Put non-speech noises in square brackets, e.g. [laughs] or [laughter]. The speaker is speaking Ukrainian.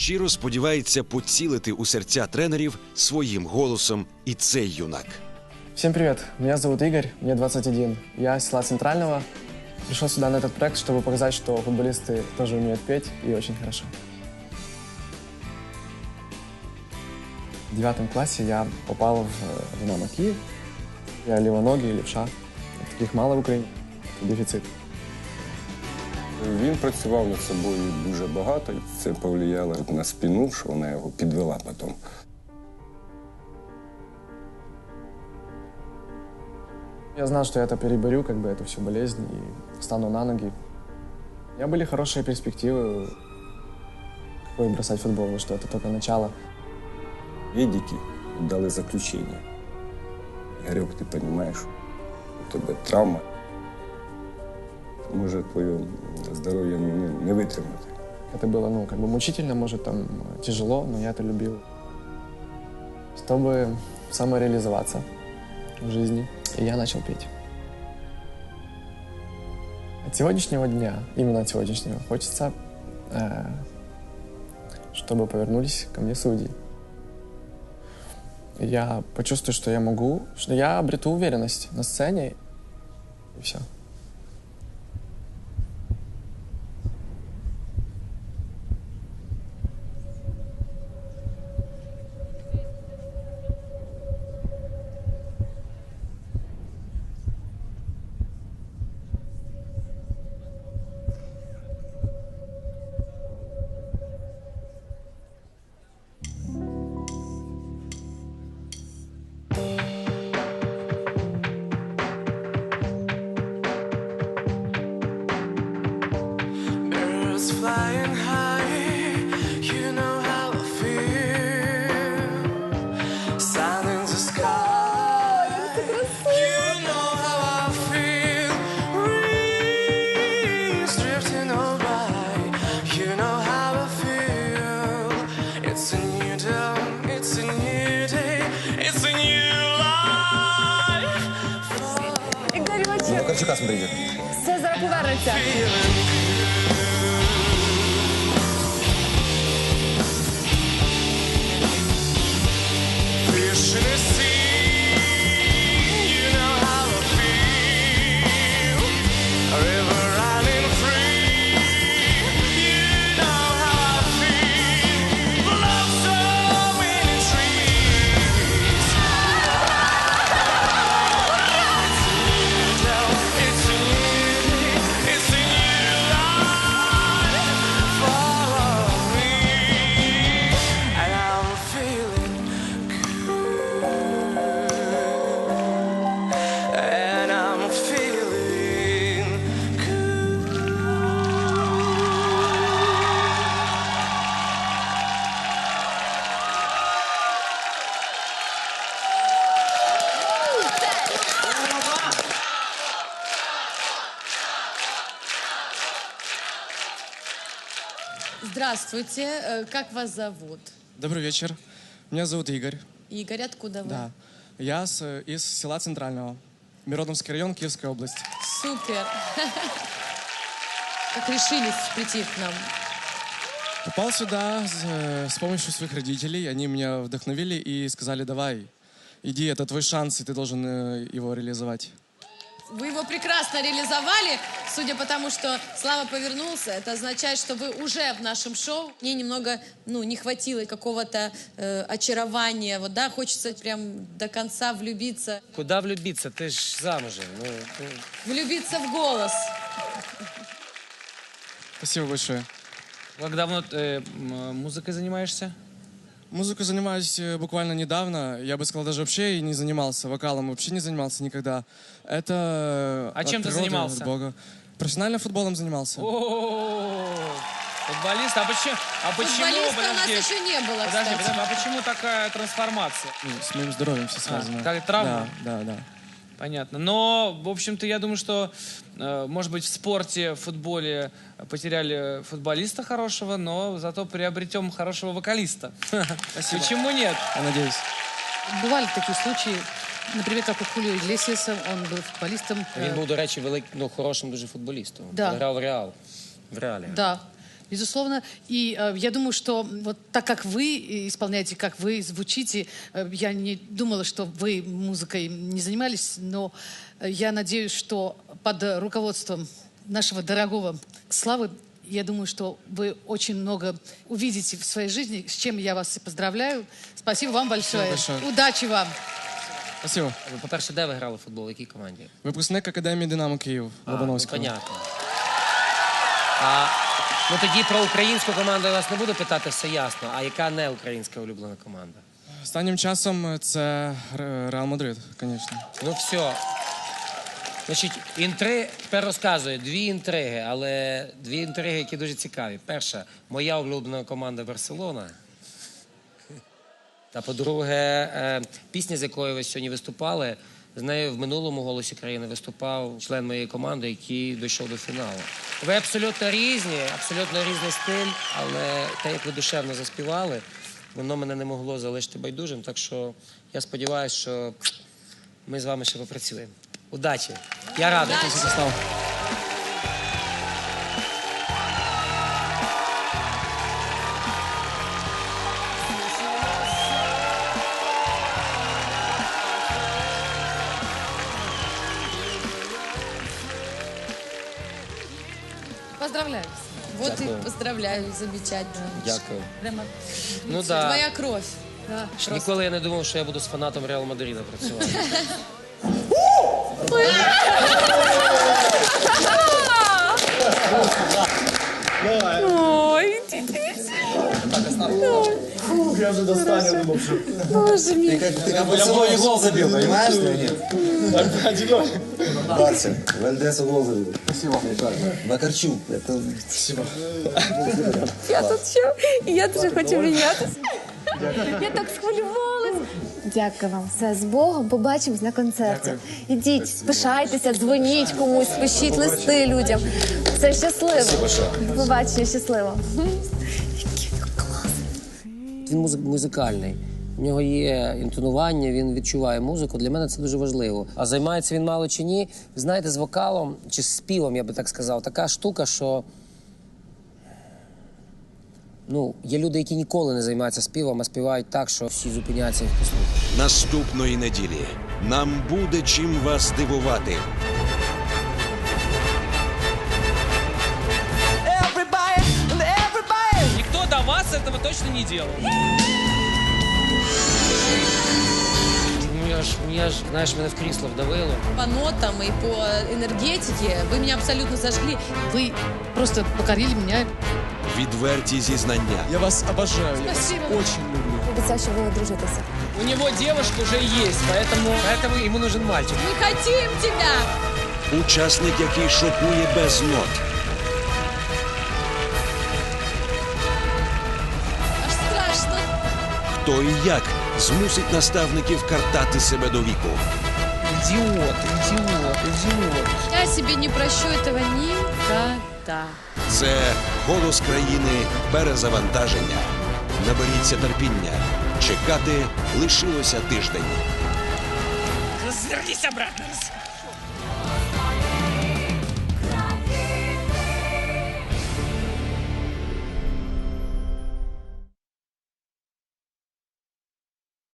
щиро сподівається поцілити у серця тренерів своїм голосом і цей юнак. Всем привет, меня зовут Игорь, мне 21. Я из села Центрального. Пришел сюда на этот проект, чтобы показать, что футболисты тоже умеют петь и очень хорошо. В девятом классе я попал в э, «Динамо Киев». Я левоногий, левша. Таких мало в Украине. Это дефицит. Він працював над собою дуже багато, і це повлияло на спину, що вона його підвела потім. Я знал, что я это переборю, как бы эту всю болезнь, и встану на ноги. У меня были хорошие перспективы. Какой бросать футбол, вы что это только начало. Медики дали заключення. Ігорьок, ти розумієш, у тебе травма. Може твоє здоров'я не, не витримати. Это было, ну, как бы мучительно, может, там, э, тяжело, но я это любил. Чтобы самореализоваться в жизни, и я начал петь. От сегодняшнего дня, именно от сегодняшнего, хочется, э, чтобы повернулись ко мне судьи. И Я почувствую, что я могу, что я обрету уверенность на сцене, и все. flying high, you know how I feel. Sun in the sky, you know how I feel. Breeze drifting on by, you know how I feel. It's a new dawn, it's a new day, it's a new life. Ігорючик, Макарчука смотрите. все зараз повернеться. Здравствуйте, Э, как вас зовут? Добрый вечер. Меня зовут Игорь. Игорь, откуда вы? Да. Я с, из села Центрального. Миродомский район, Киевская область. Супер. [laughs] Как решились прийти к нам? Попал сюда с, э, с помощью своих родителей. Они меня вдохновили и сказали, давай, иди, это твой шанс, и ты должен э, его реализовать. Вы его прекрасно реализовали, судя по тому, что Слава повернулся. Это означает, что вы уже в нашем шоу. Мне немного, ну, не хватило какого-то э, очарования. Вот, да, хочется прям до конца влюбиться. Куда влюбиться? Ты ж замужем. Ну, ну, Влюбиться в голос. Спасибо большое. как давно э, м, музыкой занимаешься? Музыкой занимаюсь э, буквально недавно. Я бы сказал, даже вообще и не занимался вокалом. Вообще не занимался никогда. Это... А от чем ты занимался? от Бога. Профессионально футболом занимался. Футболист. А почему? А почему? Футболиста у нас еще не было, Подожди, подожди, а почему такая трансформация? Ну, с моим здоровьем все связано. как травма? Да, да, да Понятно. Но, в общем-то, я думаю, что, э, может быть, в спорте, в футболе потеряли футболиста хорошего, но зато приобретем хорошего вокалиста. Спасибо. Почему нет? Я надеюсь. Бывали такие случаи, например, как у Хулио Иглесиаса, он был футболистом. Він був, до речі, велик, ну, хорошим дуже футболістом. Да. Грав в Реал. В Реалі. Да. безусловно. И э, я думаю, что вот так как вы исполняете, как вы звучите, э, я не думала, что вы музыкой не занимались, но э, я надеюсь, что под руководством нашего дорогого Славы я думаю, что вы очень много увидите в своей жизни, с чем я вас и поздравляю. Спасибо вам большое. большое. Удачи вам. Спасибо. Ви, по-перше, де ви грали в футбол? В якій команді? Выпускник Академії Динамо Київ А, ну, Лобановського. понятно. А, ну тоді про українську команду я вас не буду питати, все ясно. А яка не українська улюблена команда? Останнім часом це Ре- Реал Мадрид, звісно. Ну все. Значить, інтри... тепер розказую дві інтриги, але дві інтриги, які дуже цікаві. Перша, моя улюблена команда Барселона. Та по-друге, е, пісня, з якою ви сьогодні виступали, з нею в минулому голосі країни виступав член моєї команди, який дійшов до фіналу. Ви абсолютно різні, абсолютно різний стиль, але те, як ви душевно заспівали, воно мене не могло залишити байдужим. Так що я сподіваюся, що ми з вами ще попрацюємо. Удачі! Я радий. Став. Поздравляю. Вот Дякую. и поздравляю, замечательно. Дякую. Прямо Ну да. Твоя кровь. да, просто. Ніколи я не думав, що я буду з фанатом Реал Мадріда працювати. Ой, Я свой гол забил, понимаешь? Нет. Барсин, Вальдесу гол забил. Спасибо. Макарчук. Это... Спасибо. я тут ще, і я дуже хочу мінятися. Я так схвилювалась. Дякую вам. Все з Богом. Побачимось на концерті. Ідіть, пишайтеся, дзвоніть комусь, пишіть листи людям. Все щасливо. До побачення, щасливо. Він музик- музикальний. У нього є інтонування, він відчуває музику. Для мене це дуже важливо. А займається він мало чи ні. Ви знаєте, з вокалом чи з співом, я би так сказав, така штука, що. Ну, є люди, які ніколи не займаються співом, а співають так, що всі зупиняються їх послухати. Наступної неділі нам буде чим вас дивувати. Everybody, everybody. Никто до вас этого точно не делал. Ну я ж, я ж, знаєш, мене в крісло вдавило. По нотам и по энергетике вы меня абсолютно зажгли. Вы просто покорили меня. Відверті зізнання. Я вас обожаю. Я вас Спасибо. очень люблю. Обіцяю, що ви одружитеся. У него девушка уже есть, поэтому... Поэтому йому нужен мальчик. Не хотим тебя! Учасник, який шокує без нот. Хто і як змусить наставників картати себе до віку. Идиот, идиот, идиот. Я себе не прощу этого никогда. Це голос країни перезавантаження. Наберіться терпіння. Чекати лишилося тиждень. Развернись обратно.